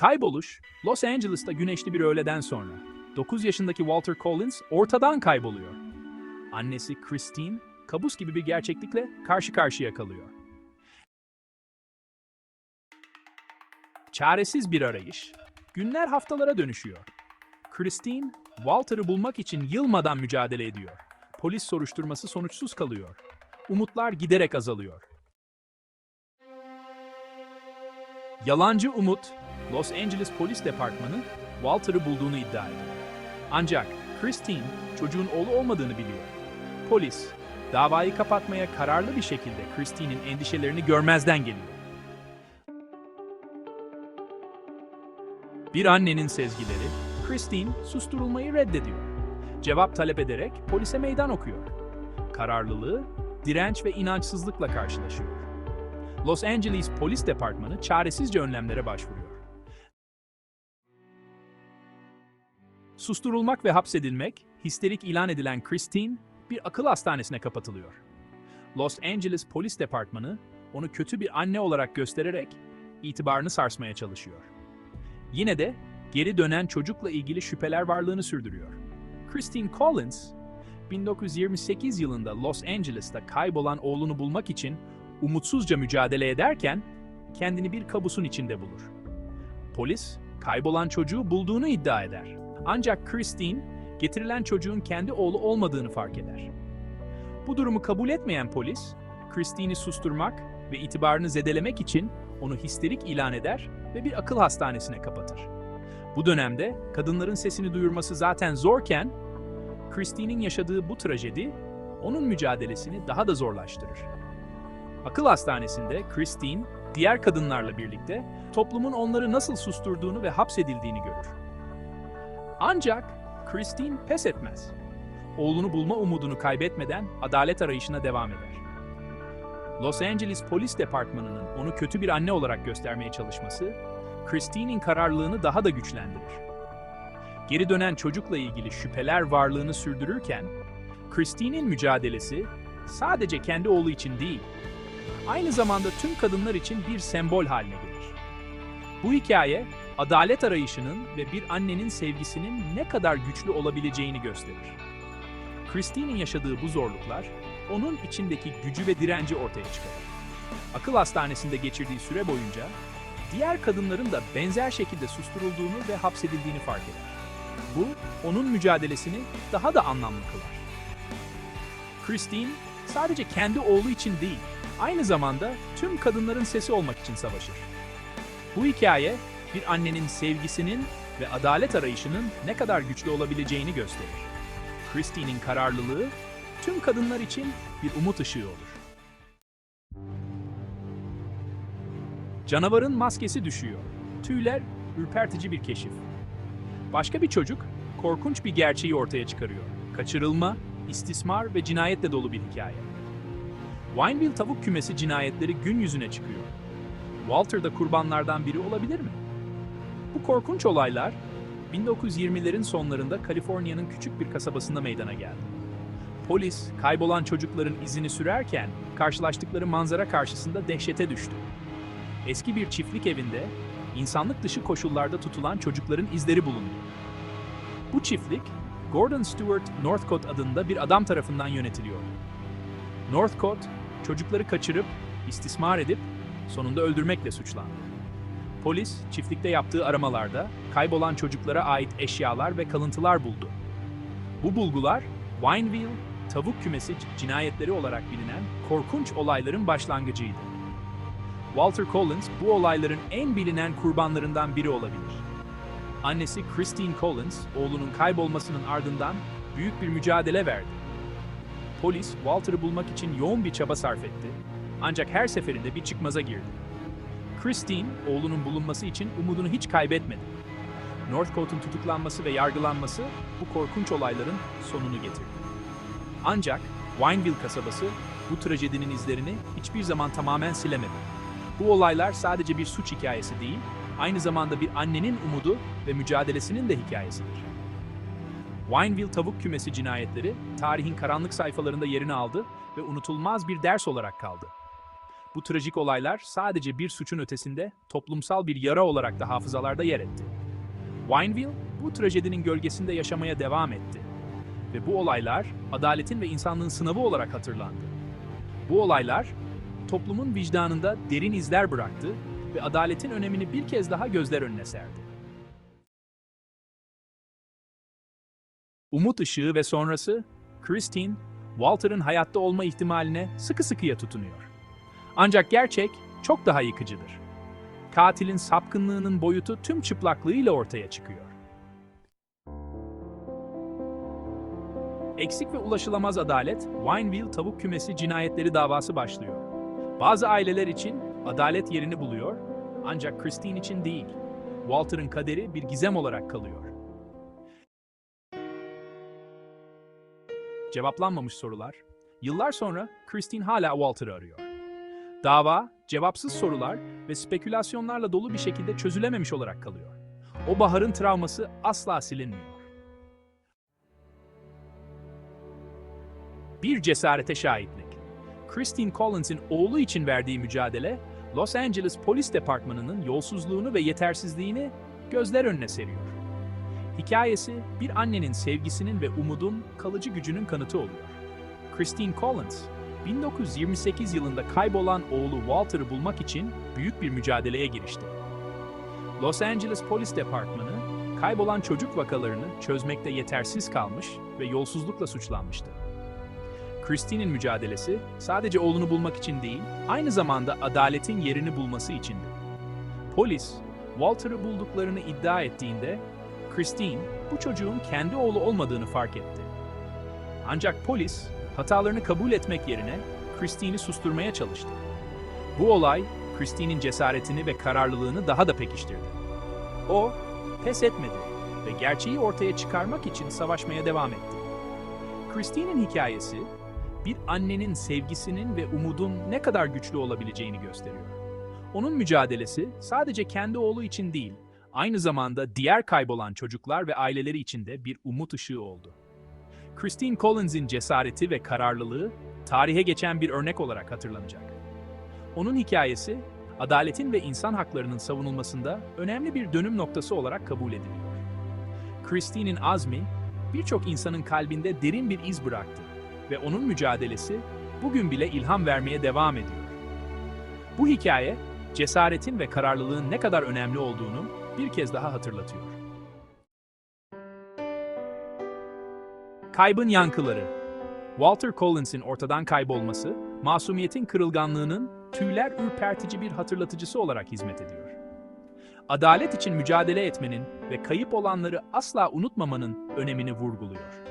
Kayboluş, Los Angeles'ta güneşli bir öğleden sonra. 9 yaşındaki Walter Collins ortadan kayboluyor. Annesi Christine, kabus gibi bir gerçeklikle karşı karşıya kalıyor. Çaresiz bir arayış, günler haftalara dönüşüyor. Christine, Walter'ı bulmak için yılmadan mücadele ediyor. Polis soruşturması sonuçsuz kalıyor. Umutlar giderek azalıyor. Yalancı Umut, Los Angeles Polis Departmanı Walter'ı bulduğunu iddia ediyor. Ancak Christine çocuğun oğlu olmadığını biliyor. Polis, davayı kapatmaya kararlı bir şekilde Christine'in endişelerini görmezden geliyor. Bir annenin sezgileri, Christine susturulmayı reddediyor. Cevap talep ederek polise meydan okuyor. Kararlılığı, direnç ve inançsızlıkla karşılaşıyor. Los Angeles Polis Departmanı çaresizce önlemlere başvuruyor. Susturulmak ve hapsedilmek, histerik ilan edilen Christine bir akıl hastanesine kapatılıyor. Los Angeles Polis Departmanı onu kötü bir anne olarak göstererek itibarını sarsmaya çalışıyor. Yine de geri dönen çocukla ilgili şüpheler varlığını sürdürüyor. Christine Collins, 1928 yılında Los Angeles'ta kaybolan oğlunu bulmak için umutsuzca mücadele ederken kendini bir kabusun içinde bulur. Polis, kaybolan çocuğu bulduğunu iddia eder. Ancak Christine, getirilen çocuğun kendi oğlu olmadığını fark eder. Bu durumu kabul etmeyen polis, Christine'i susturmak ve itibarını zedelemek için onu histerik ilan eder ve bir akıl hastanesine kapatır. Bu dönemde kadınların sesini duyurması zaten zorken, Christine'in yaşadığı bu trajedi onun mücadelesini daha da zorlaştırır. Akıl hastanesinde Christine, diğer kadınlarla birlikte toplumun onları nasıl susturduğunu ve hapsedildiğini görür. Ancak Christine pes etmez. Oğlunu bulma umudunu kaybetmeden adalet arayışına devam eder. Los Angeles Polis Departmanı'nın onu kötü bir anne olarak göstermeye çalışması, Christine'in kararlılığını daha da güçlendirir. Geri dönen çocukla ilgili şüpheler varlığını sürdürürken, Christine'in mücadelesi sadece kendi oğlu için değil, aynı zamanda tüm kadınlar için bir sembol haline gelir. Bu hikaye, adalet arayışının ve bir annenin sevgisinin ne kadar güçlü olabileceğini gösterir. Christine'in yaşadığı bu zorluklar, onun içindeki gücü ve direnci ortaya çıkarır. Akıl hastanesinde geçirdiği süre boyunca, diğer kadınların da benzer şekilde susturulduğunu ve hapsedildiğini fark eder. Bu, onun mücadelesini daha da anlamlı kılar. Christine, sadece kendi oğlu için değil, aynı zamanda tüm kadınların sesi olmak için savaşır. Bu hikaye, bir annenin sevgisinin ve adalet arayışının ne kadar güçlü olabileceğini gösterir. Christine'in kararlılığı, tüm kadınlar için bir umut ışığı olur. Canavarın maskesi düşüyor. Tüyler ürpertici bir keşif. Başka bir çocuk korkunç bir gerçeği ortaya çıkarıyor. Kaçırılma, istismar ve cinayetle dolu bir hikaye. Wineville tavuk kümesi cinayetleri gün yüzüne çıkıyor. Walter da kurbanlardan biri olabilir mi? Bu korkunç olaylar 1920'lerin sonlarında Kaliforniya'nın küçük bir kasabasında meydana geldi. Polis, kaybolan çocukların izini sürerken karşılaştıkları manzara karşısında dehşete düştü. Eski bir çiftlik evinde insanlık dışı koşullarda tutulan çocukların izleri bulundu. Bu çiftlik, Gordon Stewart Northcott adında bir adam tarafından yönetiliyordu. Northcott, çocukları kaçırıp, istismar edip, sonunda öldürmekle suçlandı. Polis, çiftlikte yaptığı aramalarda kaybolan çocuklara ait eşyalar ve kalıntılar buldu. Bu bulgular, Wineville, tavuk kümesi cinayetleri olarak bilinen korkunç olayların başlangıcıydı. Walter Collins bu olayların en bilinen kurbanlarından biri olabilir. Annesi Christine Collins, oğlunun kaybolmasının ardından büyük bir mücadele verdi. Polis, Walter'ı bulmak için yoğun bir çaba sarf etti. Ancak her seferinde bir çıkmaza girdi. Christine, oğlunun bulunması için umudunu hiç kaybetmedi. Northcote'un tutuklanması ve yargılanması bu korkunç olayların sonunu getirdi. Ancak Wineville kasabası bu trajedinin izlerini hiçbir zaman tamamen silemedi. Bu olaylar sadece bir suç hikayesi değil, aynı zamanda bir annenin umudu ve mücadelesinin de hikayesidir. Wineville tavuk kümesi cinayetleri tarihin karanlık sayfalarında yerini aldı ve unutulmaz bir ders olarak kaldı. Bu trajik olaylar sadece bir suçun ötesinde toplumsal bir yara olarak da hafızalarda yer etti. Wineville bu trajedinin gölgesinde yaşamaya devam etti. Ve bu olaylar adaletin ve insanlığın sınavı olarak hatırlandı. Bu olaylar toplumun vicdanında derin izler bıraktı ve adaletin önemini bir kez daha gözler önüne serdi. Umut ışığı ve sonrası, Christine, Walter'ın hayatta olma ihtimaline sıkı sıkıya tutunuyor. Ancak gerçek çok daha yıkıcıdır. Katilin sapkınlığının boyutu tüm çıplaklığıyla ortaya çıkıyor. Eksik ve ulaşılamaz adalet, Wineville tavuk kümesi cinayetleri davası başlıyor. Bazı aileler için adalet yerini buluyor, ancak Christine için değil. Walter'ın kaderi bir gizem olarak kalıyor. Cevaplanmamış sorular. Yıllar sonra Christine hala Walter'ı arıyor. Dava, cevapsız sorular ve spekülasyonlarla dolu bir şekilde çözülememiş olarak kalıyor. O baharın travması asla silinmiyor. Bir cesarete şahitlik. Christine Collins'in oğlu için verdiği mücadele, Los Angeles Polis Departmanı'nın yolsuzluğunu ve yetersizliğini gözler önüne seriyor. Hikayesi, bir annenin sevgisinin ve umudun kalıcı gücünün kanıtı oluyor. Christine Collins, 1928 yılında kaybolan oğlu Walter'ı bulmak için büyük bir mücadeleye girişti. Los Angeles Polis Departmanı, kaybolan çocuk vakalarını çözmekte yetersiz kalmış ve yolsuzlukla suçlanmıştı. Christine'in mücadelesi sadece oğlunu bulmak için değil, aynı zamanda adaletin yerini bulması içindi. Polis, Walter'ı bulduklarını iddia ettiğinde, Christine bu çocuğun kendi oğlu olmadığını fark etti. Ancak polis, hatalarını kabul etmek yerine Christine'i susturmaya çalıştı. Bu olay, Christine'in cesaretini ve kararlılığını daha da pekiştirdi. O, pes etmedi ve gerçeği ortaya çıkarmak için savaşmaya devam etti. Christine'in hikayesi, bir annenin sevgisinin ve umudun ne kadar güçlü olabileceğini gösteriyor. Onun mücadelesi sadece kendi oğlu için değil, aynı zamanda diğer kaybolan çocuklar ve aileleri için de bir umut ışığı oldu. Christine Collins'in cesareti ve kararlılığı tarihe geçen bir örnek olarak hatırlanacak. Onun hikayesi, adaletin ve insan haklarının savunulmasında önemli bir dönüm noktası olarak kabul ediliyor. Christine'in azmi, birçok insanın kalbinde derin bir iz bıraktı ve onun mücadelesi bugün bile ilham vermeye devam ediyor. Bu hikaye, cesaretin ve kararlılığın ne kadar önemli olduğunu bir kez daha hatırlatıyor. Kaybın yankıları Walter Collins'in ortadan kaybolması, masumiyetin kırılganlığının tüyler ürpertici bir hatırlatıcısı olarak hizmet ediyor. Adalet için mücadele etmenin ve kayıp olanları asla unutmamanın önemini vurguluyor.